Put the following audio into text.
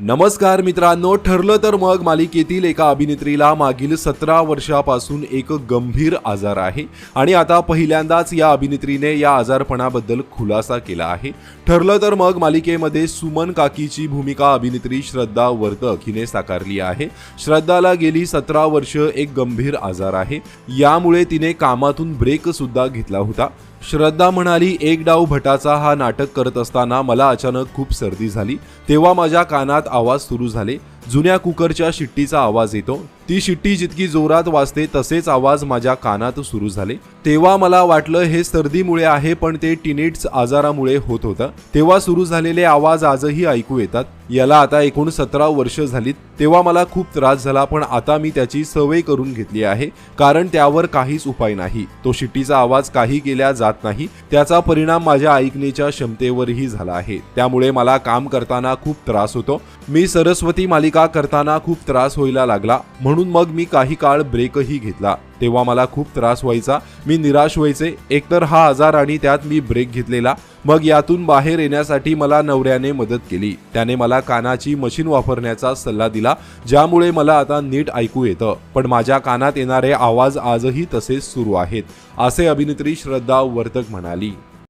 नमस्कार मित्रांनो ठरलं तर मग मालिकेतील एका अभिनेत्रीला मागील सतरा वर्षापासून एक गंभीर आजार आहे आणि आता पहिल्यांदाच या अभिनेत्रीने या आजारपणाबद्दल खुलासा केला आहे. ठरलं तर मग मालिकेमध्ये सुमन काकीची भूमिका अभिनेत्री श्रद्धा वर्तक हिने साकारली आहे. श्रद्धाला गेली सतरा वर्ष एक गंभीर आजार आहे. यामुळे तिने कामातून ब्रेक सुद्धा घेतला होता. श्रद्धा म्हणाली एक डाव भटाचा हा नाटक करत असताना मला अचानक खूप सर्दी झाली. तेव्हा माझ्या कानात आवाज सुरू झाले. जुन्या कुकरच्या शिट्टीचा आवाज येतो. ती शिट्टी जितकी जोरात वाजते तसेच आवाज माझ्या कानात सुरू झाले. तेव्हा मला वाटलं हे सर्दीमुळे आहे पण ते टिनेट्स आजारामुळे होत होतं. तेव्हा सुरू झालेले आवाज आजही ऐकू येतात. याला आता एकूण सतरा वर्ष झालीत. तेव्हा मला खूप त्रास झाला पण आता मी त्याची सवय करून घेतली आहे कारण त्यावर काहीच उपाय नाही. तो शिट्टीचा आवाज काही केल्या जात नाही. त्याचा परिणाम माझ्या ऐकण्याच्या क्षमतेवरही झाला आहे. त्यामुळे मला काम करताना खूप त्रास होतो. मी सरस्वती मालिका करताना खूप त्रास व्हायला लागला. म्हणून मग मी काही काळ ब्रेकही घेतला. तेव्हा मला खूप त्रास व्हायचा. मी निराश व्हायचे. एकतर हा आजार आणि त्यात मी ब्रेक घेतलेला. मग यातून बाहेर येण्यासाठी मला नवऱ्याने मदत केली. त्याने मला कानाची मशीन वापरण्याचा सल्ला दिला ज्यामुळे मला आता नीट ऐकू येतं. पण माझ्या कानात येणारे आवाज आजही तसेच सुरू आहेत असे अभिनेत्री श्रद्धा वर्तक म्हणाली.